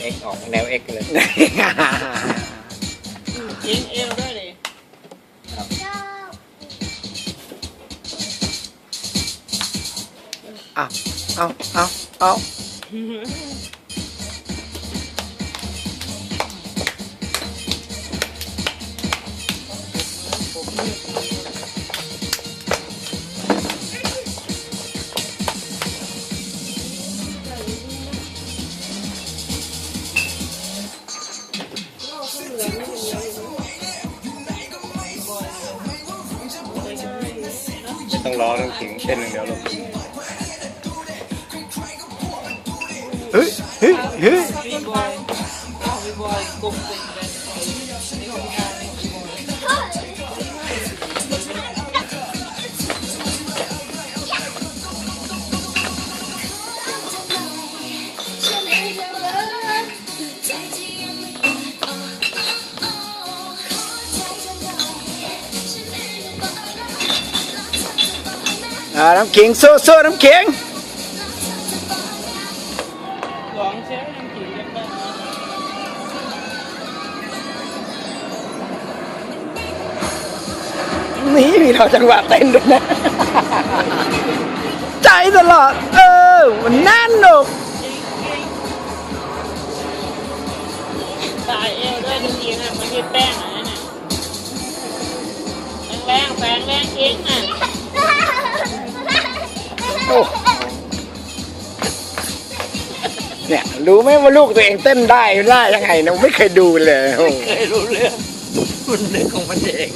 เอ็กออกแนวเอ็กเลยยิงเอวด้วยเลยเอาเอาเอาเอาไม่ ต้องรอต้องถึงเส้นหนึ่งเดียวลงเฮ้ยเฮ้ยเฮ้ยบีบอยเอาบี อ่าน้ำขิงสู้สู้น้ำขิงลองเช็คน้ำขิงกันบ้างนี่มีเราจังหวะเต้นด้วยนะ ใจตลอด เออมันแน่นหนุกตายเอวด้วยจริงๆอะมันมีแป้งอะนั่นน่ะแรงแรงแรงจริงอะ เนี่ยรู้ไหมว่าลูกตัวเองเต้นได้ได้ยังไงนะไม่เคยดูเลย ไม่เคยรู้เรื่องมันนึกของมันเอง